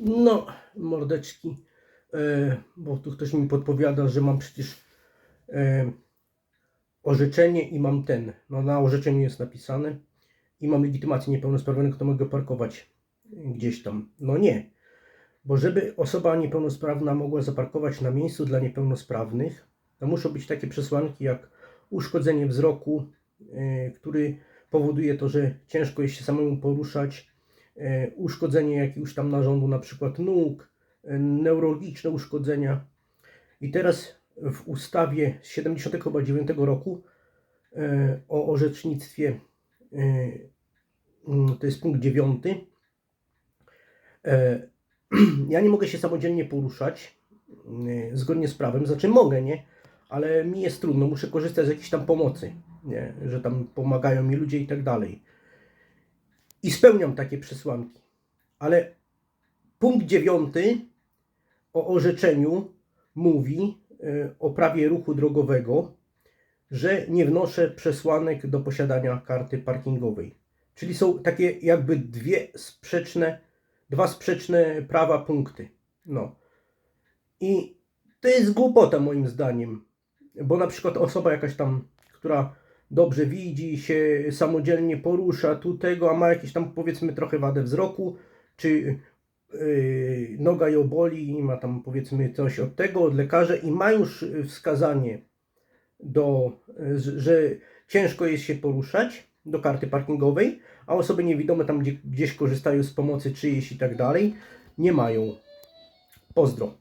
No, mordeczki, e, bo tu ktoś mi podpowiada, że mam przecież e, orzeczenie i mam ten. No, na orzeczeniu jest napisane i mam legitymację niepełnosprawnego, to mogę parkować gdzieś tam. No nie, bo żeby osoba niepełnosprawna mogła zaparkować na miejscu dla niepełnosprawnych, to muszą być takie przesłanki jak uszkodzenie wzroku, e, który powoduje to, że ciężko jest się samemu poruszać, uszkodzenie jakiegoś tam narządu, na przykład nóg, e, neurologiczne uszkodzenia. I teraz w ustawie z 79 roku e, o orzecznictwie, e, mm, to jest punkt 9, e, ja nie mogę się samodzielnie poruszać e, zgodnie z prawem, znaczy mogę, nie? Ale mi jest trudno, muszę korzystać z jakiejś tam pomocy, nie? że tam pomagają mi ludzie i tak dalej. I spełniam takie przesłanki. Ale punkt dziewiąty o orzeczeniu mówi e, o prawie ruchu drogowego, że nie wnoszę przesłanek do posiadania karty parkingowej. Czyli są takie jakby dwie sprzeczne, dwa sprzeczne prawa punkty. No. I to jest głupota moim zdaniem, bo na przykład osoba jakaś tam, która dobrze widzi, się samodzielnie porusza tu tego, a ma jakieś tam powiedzmy trochę wadę wzroku, czy yy, noga ją boli i ma tam powiedzmy coś od tego, od lekarza i ma już wskazanie do, że- ciężko jest się poruszać do karty parkingowej, a osoby niewidome tam gdzie, gdzieś korzystają z pomocy czyjejś i tak dalej, nie mają. Pozdro.